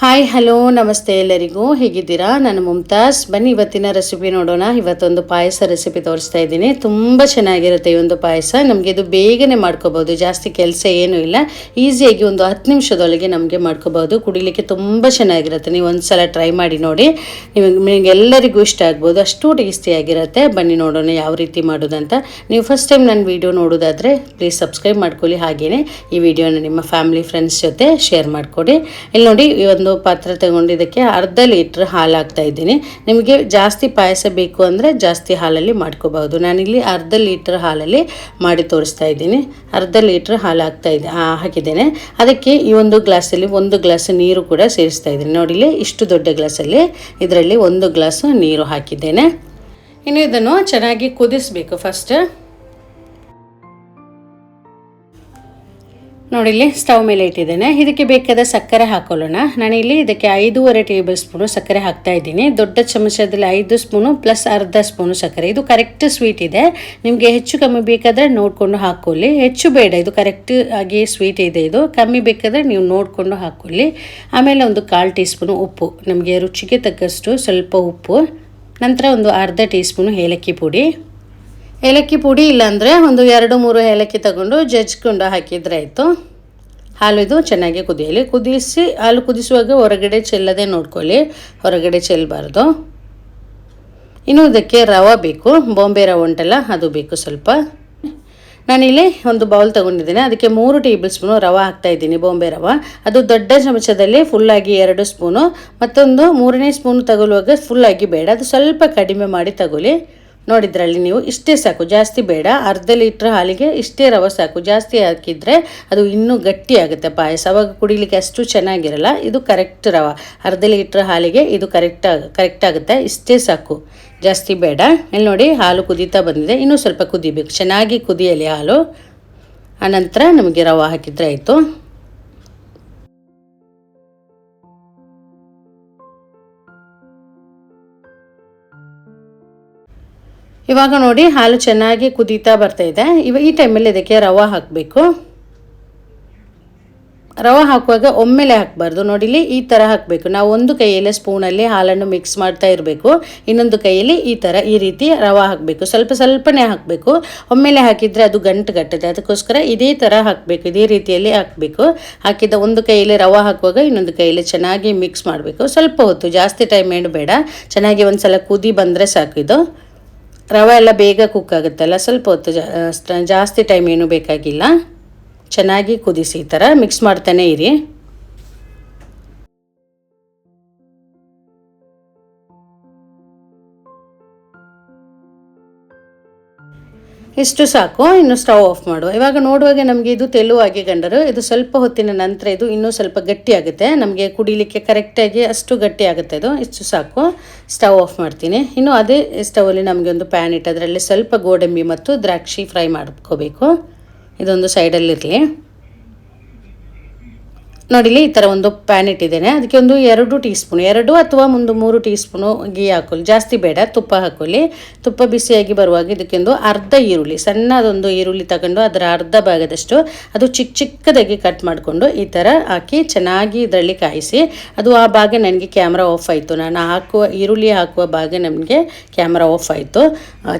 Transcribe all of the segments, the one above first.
Hi, hello, ನಮಸ್ತೆ ಎಲ್ಲರಿಗೂ. ಹೇಗಿದ್ದೀರಾ? ನಾನು ಮುಮ್ತಾಜ್ ಬನ್ನಿ, ಇವತ್ತಿನ ರೆಸಿಪಿ ನೋಡೋಣ. ಇವತ್ತೊಂದು ಪಾಯಸ ರೆಸಿಪಿ ತೋರಿಸ್ತಾ ಇದ್ದೀನಿ. ತುಂಬ ಚೆನ್ನಾಗಿರುತ್ತೆ ಈ ಒಂದು ಪಾಯಸ. ನಮಗೆ ಇದು ಬೇಗನೆ ಮಾಡ್ಕೋಬೋದು. ಜಾಸ್ತಿ ಕೆಲಸ ಏನೂ ಇಲ್ಲ. ಈಸಿಯಾಗಿ ಒಂದು ಹತ್ತು ನಿಮಿಷದೊಳಗೆ ನಮಗೆ ಮಾಡ್ಕೋಬೋದು. ಕುಡಿಲಿಕ್ಕೆ ತುಂಬ ಚೆನ್ನಾಗಿರುತ್ತೆ. ನೀವು ಒಂದು ಸಲ ಟ್ರೈ ಮಾಡಿ ನೋಡಿ. ನಿಮಗೆ ಎಲ್ಲರಿಗೂ ಇಷ್ಟ ಆಗ್ಬೋದು. ಅಷ್ಟು ಟೇಸ್ಟಿಯಾಗಿರುತ್ತೆ ಬನ್ನಿ ನೋಡೋಣ ಯಾವ ರೀತಿ ಮಾಡೋದಂತ. ನೀವು ಫಸ್ಟ್ ಟೈಮ್ ನನ್ನ ವಿಡಿಯೋ ನೋಡೋದಾದರೆ ಪ್ಲೀಸ್ ಸಬ್ಸ್ಕ್ರೈಬ್ ಮಾಡ್ಕೊಳ್ಳಿ. ಹಾಗೆಯೇ ಈ ವಿಡಿಯೋನ ನಿಮ್ಮ ಫ್ಯಾಮಿಲಿ ಫ್ರೆಂಡ್ಸ್ ಜೊತೆ ಶೇರ್ ಮಾಡಿಕೊಡಿ. ಇಲ್ಲಿ ನೋಡಿ, ಈ ಒಂದು ಪಾತ್ರೆ ತಗೊಂಡಿದ್ದಕ್ಕೆ ಅರ್ಧ ಲೀಟ್ರ್ ಹಾಲು ಹಾಕ್ತಾ ಇದ್ದೀನಿ. ನಿಮಗೆ ಜಾಸ್ತಿ ಪಾಯಸ ಬೇಕು ಅಂದರೆ ಜಾಸ್ತಿ ಹಾಲಲ್ಲಿ ಮಾಡ್ಕೋಬಹುದು. ನಾನಿಲ್ಲಿ ಅರ್ಧ ಲೀಟ್ರ್ ಹಾಲಲ್ಲಿ ಮಾಡಿ ತೋರಿಸ್ತಾ ಇದ್ದೀನಿ. ಅರ್ಧ ಲೀಟ್ರ್ ಹಾಲು ಹಾಕ್ತಾ ಇದ್ದೆ ಹಾಕಿದ್ದೇನೆ. ಅದಕ್ಕೆ ಈ ಒಂದು ಗ್ಲಾಸಲ್ಲಿ ಒಂದು ಗ್ಲಾಸ್ ನೀರು ಕೂಡ ಸೇರಿಸ್ತಾ ಇದ್ದೀನಿ. ನೋಡಿ ಇಲ್ಲಿ ಇಷ್ಟು ದೊಡ್ಡ ಗ್ಲಾಸಲ್ಲಿ ಇದರಲ್ಲಿ ಒಂದು ಗ್ಲಾಸು ನೀರು ಹಾಕಿದ್ದೇನೆ. ಇನ್ನು ಇದನ್ನು ಚೆನ್ನಾಗಿ ಕುದಿಸ್ಬೇಕು ಫಸ್ಟ್. ನೋಡಿ ಇಲ್ಲಿ ಸ್ಟವ್ ಮೇಲೆ ಇಟ್ಟಿದ್ದೇನೆ. ಇದಕ್ಕೆ ಬೇಕಾದ ಸಕ್ಕರೆ ಹಾಕೊಳ್ಳೋಣ. ನಾನಿಲ್ಲಿ ಇದಕ್ಕೆ ಐದೂವರೆ ಟೇಬಲ್ ಸ್ಪೂನು ಸಕ್ಕರೆ ಹಾಕ್ತಾ ಇದ್ದೀನಿ. ದೊಡ್ಡ ಚಮಚದಲ್ಲಿ ಐದು ಸ್ಪೂನು ಪ್ಲಸ್ ಅರ್ಧ ಸ್ಪೂನು ಸಕ್ಕರೆ. ಇದು ಕರೆಕ್ಟ್ ಸ್ವೀಟ್ ಇದೆ. ನಿಮಗೆ ಹೆಚ್ಚು ಕಮ್ಮಿ ಬೇಕಾದರೆ ನೋಡಿಕೊಂಡು ಹಾಕ್ಕೊಳ್ಳಿ ಹೆಚ್ಚು ಬೇಡ, ಇದು ಕರೆಕ್ಟ್ ಆಗಿ ಸ್ವೀಟ್ ಇದೆ ಇದು. ಕಮ್ಮಿ ಬೇಕಾದರೆ ನೀವು ನೋಡಿಕೊಂಡು ಹಾಕ್ಕೊಳ್ಳಿ ಆಮೇಲೆ ಒಂದು ಕಾಲು ಟೀ ಸ್ಪೂನು ಉಪ್ಪು. ನಮಗೆ ರುಚಿಗೆ ತಕ್ಕಷ್ಟು ಸ್ವಲ್ಪ ಉಪ್ಪು. ನಂತರ ಒಂದು ಅರ್ಧ ಟೀ ಸ್ಪೂನು ಏಲಕ್ಕಿ ಪುಡಿ. ಏಲಕ್ಕಿ ಪುಡಿ ಇಲ್ಲಾಂದರೆ ಒಂದು ಎರಡು ಮೂರು ಏಲಕ್ಕಿ ತಗೊಂಡು ಜಜ್ಕೊಂಡು ಹಾಕಿದ್ರೆ ಆಯಿತು. ಹಾಲು ಇದು ಚೆನ್ನಾಗಿ ಕುದಿಯಲಿ. ಕುದಿಸಿ, ಹಾಲು ಕುದಿಸುವಾಗ ಹೊರಗಡೆ ಚೆಲ್ಲದೆ ನೋಡ್ಕೊಳ್ಳಿ. ಹೊರಗಡೆ ಚೆಲ್ಲಬಾರ್ದು ಇನ್ನು ಇದಕ್ಕೆ ರವೆ ಬೇಕು. ಬಾಂಬೆ ರವೆ ಉಂಟಲ್ಲ, ಅದು ಬೇಕು ಸ್ವಲ್ಪ. ನಾನಿಲ್ಲಿ ಒಂದು ಬೌಲ್ ತೊಗೊಂಡಿದ್ದೀನಿ. ಅದಕ್ಕೆ ಮೂರು ಟೇಬಲ್ ಸ್ಪೂನು ರವೆ ಹಾಕ್ತಾ ಇದ್ದೀನಿ, ಬಾಂಬೆ ರವೆ. ಅದು ದೊಡ್ಡ ಚಮಚದಲ್ಲಿ ಫುಲ್ಲಾಗಿ ಎರಡು ಸ್ಪೂನು. ಮತ್ತೊಂದು ಮೂರನೇ ಸ್ಪೂನ್ ತಗೊಳ್ಳುವಾಗ ಫುಲ್ಲಾಗಿ ಬೇಡ. ಅದು ಸ್ವಲ್ಪ ಕಡಿಮೆ ಮಾಡಿ ತಗೊಳ್ಳಿ. ನೋಡಿದ್ರಲ್ಲಿ ನೀವು ಇಷ್ಟೇ ಸಾಕು, ಜಾಸ್ತಿ ಬೇಡ. ಅರ್ಧ ಲೀಟ್ರ್ ಹಾಲಿಗೆ ಇಷ್ಟೇ ರವೆ ಸಾಕು. ಜಾಸ್ತಿ ಹಾಕಿದರೆ ಅದು ಇನ್ನೂ ಗಟ್ಟಿ ಆಗುತ್ತೆ ಪಾಯಸ. ಅವಾಗ ಕುಡಿಲಿಕ್ಕೆ ಅಷ್ಟು ಚೆನ್ನಾಗಿರಲ್ಲ, ಇದು ಕರೆಕ್ಟ್ ರವೆ. ಅರ್ಧ ಲೀಟ್ರ್ ಹಾಲಿಗೆ ಇದು ಕರೆಕ್ಟ್ ಕರೆಕ್ಟ್ ಆಗುತ್ತೆ. ಇಷ್ಟೇ ಸಾಕು. ಜಾಸ್ತಿ ಬೇಡ. ಇಲ್ಲಿ ನೋಡಿ ಹಾಲು ಕುದೀತಾ ಬಂದಿದೆ. ಇನ್ನೂ ಸ್ವಲ್ಪ ಕುದಿಬೇಕು. ಚೆನ್ನಾಗಿ ಕುದಿಯಲಿ ಹಾಲು. ಆನಂತರ ನಮಗೆ ರವೆ ಹಾಕಿದರೆ ಆಯಿತು. ಇವಾಗ ನೋಡಿ ಹಾಲು ಚೆನ್ನಾಗಿ ಕುದೀತಾ ಬರ್ತಾ ಇದೆ. ಇವ ಈ ಟೈಮಲ್ಲಿ ಇದಕ್ಕೆ ರವೆ ಹಾಕಬೇಕು. ರವೆ ಹಾಕುವಾಗ ಒಮ್ಮೆಲೆ ಹಾಕಬಾರ್ದು. ನೋಡಿಲಿ ಈ ಥರ ಹಾಕಬೇಕು. ನಾವು ಒಂದು ಕೈಯಲ್ಲಿ ಸ್ಪೂನಲ್ಲಿ ಹಾಲನ್ನು ಮಿಕ್ಸ್ ಮಾಡ್ತಾ ಇರಬೇಕು. ಇನ್ನೊಂದು ಕೈಯಲ್ಲಿ ಈ ಥರ ಈ ರೀತಿ ರವೆ ಹಾಕಬೇಕು. ಸ್ವಲ್ಪ ಸ್ವಲ್ಪನೇ ಹಾಕಬೇಕು. ಒಮ್ಮೆಲೆ ಹಾಕಿದರೆ ಅದು ಗಂಟು ಗಟ್ಟುತ್ತೆ. ಅದಕ್ಕೋಸ್ಕರ ಇದೇ ಥರ ಹಾಕಬೇಕು. ಇದೇ ರೀತಿಯಲ್ಲಿ ಹಾಕಬೇಕು. ಹಾಕಿದ ಒಂದು ಕೈಯಲ್ಲಿ ರವೆ ಹಾಕುವಾಗ ಇನ್ನೊಂದು ಕೈಯಲ್ಲಿ ಚೆನ್ನಾಗಿ ಮಿಕ್ಸ್ ಮಾಡಬೇಕು. ಸ್ವಲ್ಪ ಹೊತ್ತು. ಜಾಸ್ತಿ ಟೈಮ್ ಏನು ಬೇಡ. ಚೆನ್ನಾಗಿ ಒಂದು ಸಲ ಕುದಿ ಬಂದರೆ ಸಾಕು ಇದು. ರವೆ ಎಲ್ಲ ಬೇಗ ಕುಕ್ ಆಗುತ್ತಲ್ಲ? ಸ್ವಲ್ಪ ಹೊತ್ತು ಜಾಸ್ತಿ ಟೈಮ್ ಏನು ಬೇಕಾಗಿಲ್ಲ. ಚೆನ್ನಾಗಿ ಕುದಿಸಿ ಈ ಥರ ಮಿಕ್ಸ್ ಮಾಡ್ತಾನೆ ಇರಿ. ಇಷ್ಟು ಸಾಕು, ಇನ್ನು ಸ್ಟವ್ ಆಫ್ ಮಾಡು ಇವಾಗ ನೋಡುವಾಗ ನಮಗೆ ಇದು ತೆಳುವಾಗಿ ಕಂಡರು ಇದು ಸ್ವಲ್ಪ ಹೊತ್ತಿನ ನಂತರ ಇದು ಇನ್ನೂ ಸ್ವಲ್ಪ ಗಟ್ಟಿ ಆಗುತ್ತೆ ನಮಗೆ ಕುಡಿಲಿಕ್ಕೆ ಕರೆಕ್ಟಾಗಿ ಅಷ್ಟು ಗಟ್ಟಿ ಆಗುತ್ತೆ ಇದು. ಇಷ್ಟು ಸಾಕು, ಸ್ಟವ್ ಆಫ್ ಮಾಡ್ತೀನಿ. ಇನ್ನು ಅದೇ ಸ್ಟವಲ್ಲಿ ನಮಗೆ ಒಂದು ಪ್ಯಾನ್ ಇಟ್ಟು ಅದರಲ್ಲಿ ಸ್ವಲ್ಪ ಗೋಡಂಬಿ ಮತ್ತು ದ್ರಾಕ್ಷಿ ಫ್ರೈ ಮಾಡ್ಕೋಬೇಕು. ಇದೊಂದು ಸೈಡಲ್ಲಿರಲಿ ನೋಡಿಲಿ ಈ ಥರ ಒಂದು ಪ್ಯಾನ್ ಇಟ್ಟಿದ್ದೇನೆ. ಅದಕ್ಕೆ ಒಂದು ಎರಡು ಟೀ ಸ್ಪೂನ್ ಎರಡು ಅಥವಾ ಒಂದು ಮೂರು ಟೀ ಸ್ಪೂನು ಗೀ ಹಾಕೊಳ್ಳಿ. ಜಾಸ್ತಿ ಬೇಡ, ತುಪ್ಪ ಹಾಕೊಳ್ಳಿ. ತುಪ್ಪ ಬಿಸಿಯಾಗಿ ಬರುವಾಗ ಇದಕ್ಕೊಂದು ಅರ್ಧ ಈರುಳ್ಳಿ, ಸಣ್ಣದೊಂದು ಈರುಳ್ಳಿ ತಗೊಂಡು ಅದರ ಅರ್ಧ ಭಾಗದಷ್ಟು ಅದು ಚಿಕ್ಕ ಚಿಕ್ಕದಾಗಿ ಕಟ್ ಮಾಡಿಕೊಂಡು ಈ ಥರ ಹಾಕಿ ಚೆನ್ನಾಗಿ ಇದರಲ್ಲಿ ಕಾಯಿಸಿ, ಅದು ಆ ಭಾಗ ನನಗೆ ಕ್ಯಾಮ್ರಾ ಆಫ್ ಆಯಿತು. ನಾನು ಹಾಕುವ, ಈರುಳ್ಳಿ ಹಾಕುವ ಭಾಗ ನಮಗೆ ಕ್ಯಾಮ್ರಾ ಆಫ್ ಆಯಿತು.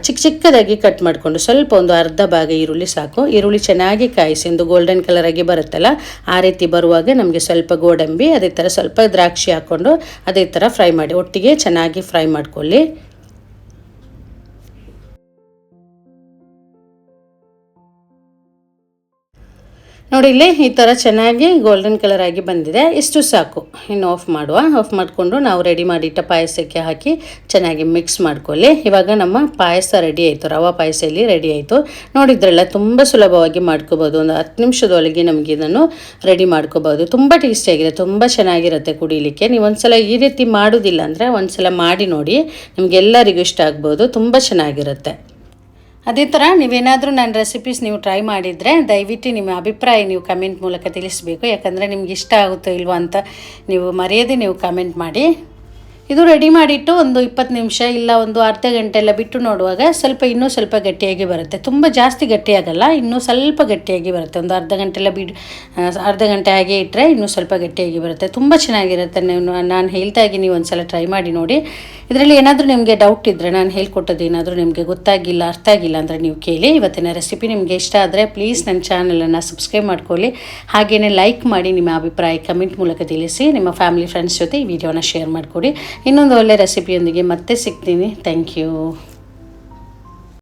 ಚಿಕ್ಕ ಚಿಕ್ಕದಾಗಿ ಕಟ್ ಮಾಡಿಕೊಂಡು ಸ್ವಲ್ಪ ಒಂದು ಅರ್ಧ ಭಾಗ ಈರುಳ್ಳಿ ಸಾಕು. ಈರುಳ್ಳಿ ಚೆನ್ನಾಗಿ ಕಾಯಿಸಿ, ಒಂದು ಗೋಲ್ಡನ್ ಕಲರ್ ಆಗಿ ಬರುತ್ತಲ್ಲ, ಆ ರೀತಿ ಬರುವಾಗ ನಮಗೆ ಸ್ವಲ್ಪ ಗೋಡಂಬಿ, ಅದೇ ಥರ ಸ್ವಲ್ಪ ದ್ರಾಕ್ಷಿ ಹಾಕ್ಕೊಂಡು ಅದೇ ಥರ ಫ್ರೈ ಮಾಡಿ. ಒಟ್ಟಿಗೆ ಚೆನ್ನಾಗಿ ಫ್ರೈ ಮಾಡ್ಕೊಳ್ಳಿ. ನೋಡಿ ಇಲ್ಲಿ ಈ ಥರ ಚೆನ್ನಾಗಿ ಗೋಲ್ಡನ್ ಕಲರ್ ಆಗಿ ಬಂದಿದೆ. ಇಷ್ಟು ಸಾಕು. ಇನ್ನು ಆಫ್ ಮಾಡುವ. ಆಫ್ ಮಾಡಿಕೊಂಡು ನಾವು ರೆಡಿ ಮಾಡಿಟ್ಟ ಪಾಯಸಕ್ಕೆ ಹಾಕಿ ಚೆನ್ನಾಗಿ ಮಿಕ್ಸ್ ಮಾಡ್ಕೊಳ್ಳಿ. ಇವಾಗ ನಮ್ಮ ಪಾಯಸ ರೆಡಿ ಆಯಿತು. ರವಾ ಪಾಯಸ ಇಲ್ಲಿ ರೆಡಿ ಆಯಿತು. ನೋಡಿದ್ರಲ್ಲ, ತುಂಬ ಸುಲಭವಾಗಿ ಮಾಡ್ಕೋಬೋದು ಒಂದು ಹತ್ತು ನಿಮಿಷದೊಳಗೆ ನಮಗೆ ಇದನ್ನು ರೆಡಿ ಮಾಡ್ಕೋಬೋದು ತುಂಬ ಟೇಸ್ಟಿಯಾಗಿದೆ ತುಂಬ ಚೆನ್ನಾಗಿರುತ್ತೆ ಕುಡಿಲಿಕ್ಕೆ. ನೀವು ಒಂದ್ಸಲ ಈ ರೀತಿ ಮಾಡೋದಿಲ್ಲ ಅಂದರೆ ಒಂದ್ಸಲ ಮಾಡಿ ನೋಡಿ. ನಿಮಗೆಲ್ಲರಿಗೂ ಇಷ್ಟ ಆಗ್ಬೋದು. ತುಂಬ ಚೆನ್ನಾಗಿರುತ್ತೆ. ಅದೇ ಥರ ನೀವೇನಾದರೂ ನನ್ನ ರೆಸಿಪೀಸ್ ನೀವು ಟ್ರೈ ಮಾಡಿದರೆ ದಯವಿಟ್ಟು ನಿಮ್ಮ ಅಭಿಪ್ರಾಯ ನೀವು ಕಮೆಂಟ್ ಮೂಲಕ ತಿಳಿಸಬೇಕು, ಯಾಕಂದರೆ ನಿಮ್ಗೆ ಇಷ್ಟ ಆಗುತ್ತೋ ಇಲ್ವೋ ಅಂತ ನೀವು ಮರೆಯದೆ ನೀವು ಕಮೆಂಟ್ ಮಾಡಿ. ಇದು ರೆಡಿ ಮಾಡಿಟ್ಟು ಒಂದು ಇಪ್ಪತ್ತು ನಿಮಿಷ ಇಲ್ಲ ಒಂದು ಅರ್ಧ ಗಂಟೆ ಎಲ್ಲ ಬಿಟ್ಟು ನೋಡುವಾಗ ಸ್ವಲ್ಪ ಇನ್ನೂ ಸ್ವಲ್ಪ ಗಟ್ಟಿಯಾಗಿ ಬರುತ್ತೆ. ತುಂಬ ಜಾಸ್ತಿ ಗಟ್ಟಿಯಾಗಲ್ಲ, ಇನ್ನೂ ಸ್ವಲ್ಪ ಗಟ್ಟಿಯಾಗಿ ಬರುತ್ತೆ. ಒಂದು ಅರ್ಧ ಗಂಟೆ ಎಲ್ಲ ಬಿಡ್ ಅರ್ಧ ಗಂಟೆ ಹಾಗೆ ಇಟ್ಟರೆ ಇನ್ನೂ ಸ್ವಲ್ಪ ಗಟ್ಟಿಯಾಗಿ ಬರುತ್ತೆ. ತುಂಬ ಚೆನ್ನಾಗಿರುತ್ತೆ. ನೀವು ನಾನು ಹೇಳ್ತಾ ಇದ್ದೀನಿ ಒಂದು ಸಲ ಟ್ರೈ ಮಾಡಿ ನೋಡಿ. ಇದರಲ್ಲಿ ಏನಾದರೂ ನಿಮಗೆ ಡೌಟ್ ಇದ್ದರೆ ನಾನು ಹೇಳ್ಕೊಟ್ಟದ್ದು ಏನಾದರೂ ನಿಮಗೆ ಗೊತ್ತಾಗಿಲ್ಲ, ಅರ್ಥ ಆಗಿಲ್ಲ ಅಂದರೆ ನೀವು ಕೇಳಿ. ಇವತ್ತಿನ ರೆಸಿಪಿ ನಿಮಗೆ ಇಷ್ಟ ಆದರೆ ಪ್ಲೀಸ್ ನನ್ನ ಚಾನಲನ್ನು ಸಬ್ಸ್ಕ್ರೈಬ್ ಮಾಡ್ಕೊಳ್ಳಿ. ಹಾಗೆಯೇ ಲೈಕ್ ಮಾಡಿ ನಿಮ್ಮ ಅಭಿಪ್ರಾಯ ಕಮೆಂಟ್ ಮೂಲಕ ತಿಳಿಸಿ, ನಿಮ್ಮ ಫ್ಯಾಮಿಲಿ ಫ್ರೆಂಡ್ಸ್ ಜೊತೆ ಈ ವಿಡಿಯೋನ ಶೇರ್ ಮಾಡಿಕೊಡಿ. ಇನ್ನೊಂದು ಒಳ್ಳೆ ರೆಸಿಪಿಯೊಂದಿಗೆ ಮತ್ತೆ ಸಿಗ್ತೀನಿ. Thank you